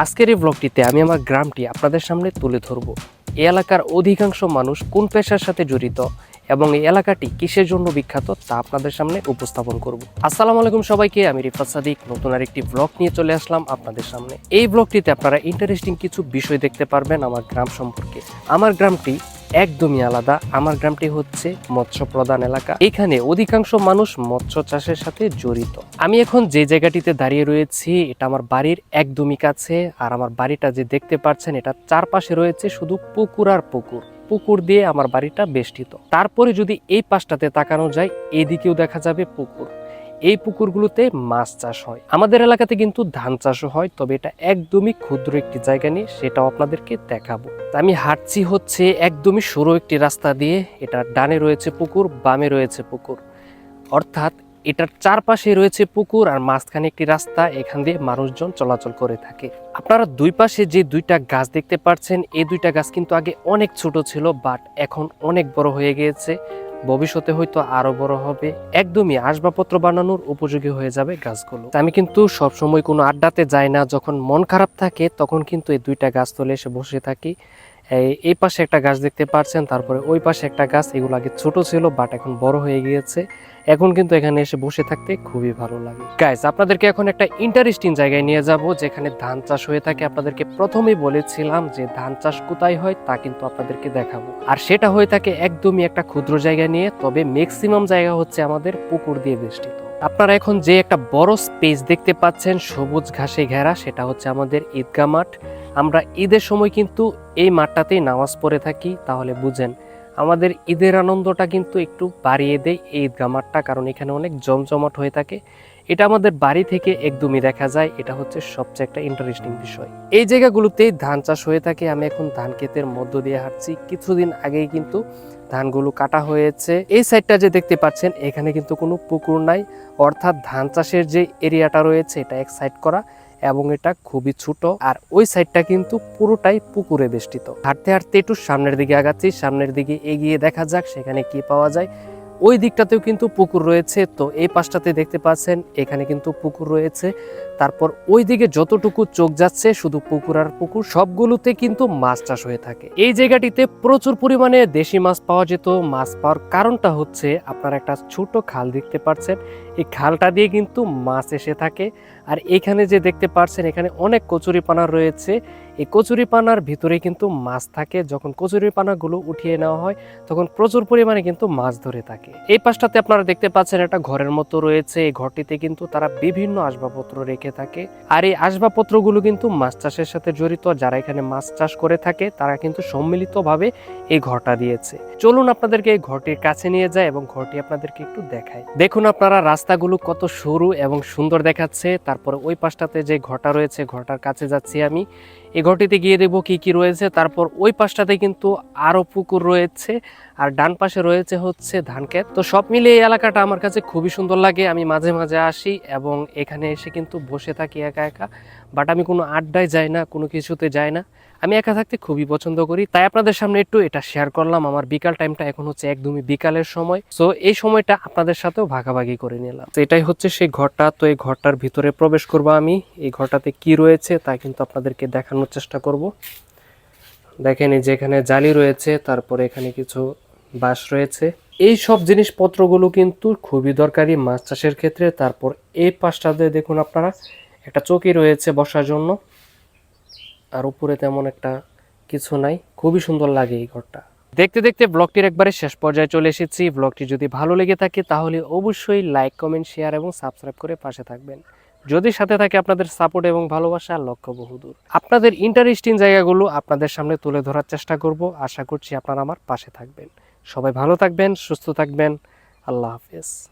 আজকের এই ব্লগটিতে আমি আমার গ্রামটি আপনাদের সামনে তুলে ধরব। এই এলাকার অধিকাংশ মানুষ কোন পেশার সাথে জড়িত এবং এই এলাকাটি কিসের জন্য বিখ্যাত তা আপনাদের সামনে উপস্থাপন করব। আসসালামু আলাইকুম সবাইকে, আমি রিফাত সাদিক। নতুন আর একটি ব্লগ নিয়ে চলে আসলাম আপনাদের সামনে। এই ব্লগটিতে আপনারা ইন্টারেস্টিং কিছু বিষয় দেখতে পারবেন আমার গ্রাম সম্পর্কে। আমার গ্রামটি একদমই আলাদা। আমার গ্রামটি হচ্ছে মৎস্য প্রধান এলাকা। এখানে অধিকাংশ মানুষ মৎস্য চাষের সাথে জড়িত। আমি এখন যে জায়গাটিতে দাঁড়িয়ে রয়েছি, এটা আমার বাড়ির একদমই কাছে। আর আমার বাড়িটা যে দেখতে পাচ্ছেন, এটা চারপাশে রয়েছে শুধু পুকুর আর পুকুর। পুকুর দিয়ে আমার বাড়িটা বেষ্টিত। তারপরে যদি এই পাশটাতে তাকানো যায়, এদিকেও দেখা যাবে পুকুর। এই পুকুরগুলোতে মাছ চাষ হয়। আমাদের এলাকাতে কিন্তু ধান চাষও হয়, তবে এটা একদমই ক্ষুদ্র একটি জায়গা নিয়ে সেটাও আপনাদেরকে দেখাবো। আমি হাঁটছি হচ্ছে একদমই সরু একটি রাস্তা দিয়ে, এটা ডানে রয়েছে পুকুর, বামে রয়েছে পুকুর। অর্থাৎ এটার চারপাশে রয়েছে পুকুর আর মাঝখানে একটি রাস্তা, এখান দিয়ে মানুষজন চলাচল করে থাকে। আপনারা দুই পাশে যে দুইটা গাছ দেখতে পাচ্ছেন এই দুইটা গাছ কিন্তু আগে অনেক ছোট ছিল, বাট এখন অনেক বড় হয়ে গিয়েছে। ভবিষ্যতে হয়তো আরও বড় হবে। একদমই আসবাবপত্র বানানোর উপযোগী হয়ে যাবে গাছগুলো। আমি কিন্তু সবসময় কোনো আড্ডাতে যাই না। যখন মন খারাপ থাকে, তখন কিন্তু এই দুইটা গাছ তলে এসে বসে থাকি। এই- পাশে একটা গাছ দেখতে পাচ্ছেন তারপরে ওই পাশে একটা গাছ, এগুলো আগে ছোট ছিল বাট এখন বড় হয়ে গিয়েছে। এখন কিন্তু এখানে এসে বসে থাকতে খুবই ভালো লাগে। গাইজ আপনাদেরকে এখন একটা ইন্টারেস্টিং জায়গায় নিয়ে যাব, যেখানে ধান চাষ হয়ে থাকে। আপনাদেরকে প্রথমেই বলেছিলাম যে ধান চাষ কোথায় হয়, তা কিন্তু আপনাদেরকে দেখাবো। আর সেটা হয়ে থাকে একদমই একটা ক্ষুদ্র জায়গা নিয়ে, তবে ম্যাক্সিমাম জায়গা হচ্ছে আমাদের পুকুর দিয়ে বেষ্টিত। আপনারা এখন যে একটা বড় স্পেস দেখতে পাচ্ছেন, সবুজ ঘাসে ঘেরা, সেটা হচ্ছে আমাদের ঈদগাহ মাঠ। আমরা ঈদের সময় কিন্তু এই মাঠটাতেই নামাজ পড়ে থাকি, তাহলে বুঝেন। আমাদের ঈদের আনন্দটা কিন্তু একটু বাড়িয়ে দেয় এই ঈদগাহ মাঠটা, কারণ এখানে অনেক জমজমাট হয়ে থাকে। এটা আমাদের বাড়ি থেকে একদমই দেখা যায়, এটা হচ্ছে সবচেয়ে একটা ইন্টারেস্টিং বিষয়। এই জায়গাগুলোতেই ধান চাষ হয়ে থাকে, আমি এখন ধান ক্ষেতের মধ্য দিয়ে হাঁটছি। কিছুদিন আগেই কিন্তু ধানগুলো কাটা হয়েছে। এই সাইডটা যে দেখতে পাচ্ছেন, এখানে কিন্তু কোনো পুকুর নাই। অর্থাৎ ধান চাষের যে এরিয়াটা রয়েছে, এটা এক সাইড করা। এবং এটা খুবই ছোট। আর ওই সাইডটা কিন্তু পুরোটাই পুকুরে বেষ্টিত। হাঁটতে হাঁটতে একটু সামনের দিকে আগাচ্ছি, সামনের দিকে এগিয়ে দেখা যাক সেখানে কি পাওয়া যায়। ওই দিকটাতেও কিন্তু পুকুর রয়েছে, তো এই পাশটাতে দেখতে পাচ্ছেন, এখানে কিন্তু পুকুর রয়েছে। তারপর ওই দিকে যতটুকু চোখ যাচ্ছে, শুধু পুকুর আর পুকুর, সবগুলোতে কিন্তু মাছ চাষ হয়ে থাকে। এই জায়গাটিতে প্রচুর পরিমাণে দেশি মাছ পাওয়া যেত। মাছ পাওয়ার কারণটা হচ্ছে, আপনারা একটা ছোট খাল দেখতে পাচ্ছেন। এই খালটা দিয়ে কিন্তু মাছ এসে থাকে। আর এখানে যে দেখতে পাচ্ছেন এখানে অনেক কচুরি পানা রয়েছে। এই কচুরি পানার ভিতরে কিন্তু মাছ থাকে। যখন কচুরি পানাগুলো উঠিয়ে নেওয়া হয়, তখন প্রচুর পরিমাণে কিন্তু মাছ ধরে থাকে। এই পাশটাতে আপনারা দেখতে পাচ্ছেন একটা ঘরের মতো রয়েছে। এই ঘরটিতে কিন্তু তারা বিভিন্ন আসবাবপত্র রেখে থাকে। আর এই আসবাবপত্রগুলো কিন্তু মাছ চাষের সাথে জড়িত। যারা এখানে মাছ চাষ করে থাকে, তারা কিন্তু সম্মিলিতভাবে এই ঘরটা দিয়েছে। চলুন আপনাদেরকে এই ঘরটির কাছে নিয়ে যায় এবং ঘরটি আপনাদেরকে একটু দেখায় দেখুন আপনারা রাস্তাগুলো কত সরু এবং সুন্দর দেখাচ্ছে। তারপরে ওই পাশটাতে যে ঘটা রয়েছে ঘটার কাছে যাচ্ছি আমি। এই ঘরটিতে গিয়ে দেখব কি কি রয়েছে। তারপর ওই পাশটাতে কিন্তু আরও পুকুর রয়েছে আর ডান পাশে রয়েছে হচ্ছে ধান ক্ষেত। তো সব মিলিয়ে এই এলাকাটা আমার কাছে খুবই সুন্দর লাগে। আমি মাঝে মাঝে আসি এবং এখানে এসে কিন্তু বসে থাকি একা একা। বাট আমি কোনো আড্ডায় যাই না, কোনো কিছুতে যাই না। আমি একা থাকতে খুবই পছন্দ করি। তাই আপনাদের সামনে একটু এটা শেয়ার করলাম। আমার বিকাল টাইমটা এখন হচ্ছে একদমই বিকালের সময়। সো এই সময়টা আপনাদের সাথেও ভাগাভাগি করে নিলাম। তো এটাই হচ্ছে সেই ঘরটা। তো এই ঘরটার ভিতরে প্রবেশ করব আমি। এই ঘরটাতে কি রয়েছে তা কিন্তু আপনাদেরকে দেখানোর চেষ্টা করব। দেখেন এই যে এখানে জালি রয়েছে, তারপরে এখানে কিছু বাঁশ রয়েছে। এই সব জিনিসপত্রগুলো কিন্তু খুবই দরকারি মাছ চাষের ক্ষেত্রে। তারপর এই পাশটাতে দেখুন আপনারা, একটা চৌকি রয়েছে বসার জন্য। আর উপরে তেমন একটা কিছু নাই। খুবই সুন্দর লাগে এই ঘরটা। দেখতে দেখতে ব্লগটির একবারে শেষ পর্যায়ে চলে এসেছি। ব্লগটি যদি ভালো লেগে থাকে তাহলে অবশ্যই লাইক, কমেন্ট, শেয়ার এবং সাবস্ক্রাইব করে পাশে থাকবেন। যদি সাথে থাকে আপনাদের সাপোর্ট এবং ভালোবাসা, লক্ষ্য বহুদূর। আপনাদের ইন্টারেস্টিং জায়গাগুলো আপনাদের সামনে তুলে ধরার চেষ্টা করব। আশা করছি আপনারা আমার পাশে থাকবেন। সবাই ভালো থাকবেন, সুস্থ থাকবেন। আল্লাহ হাফেজ।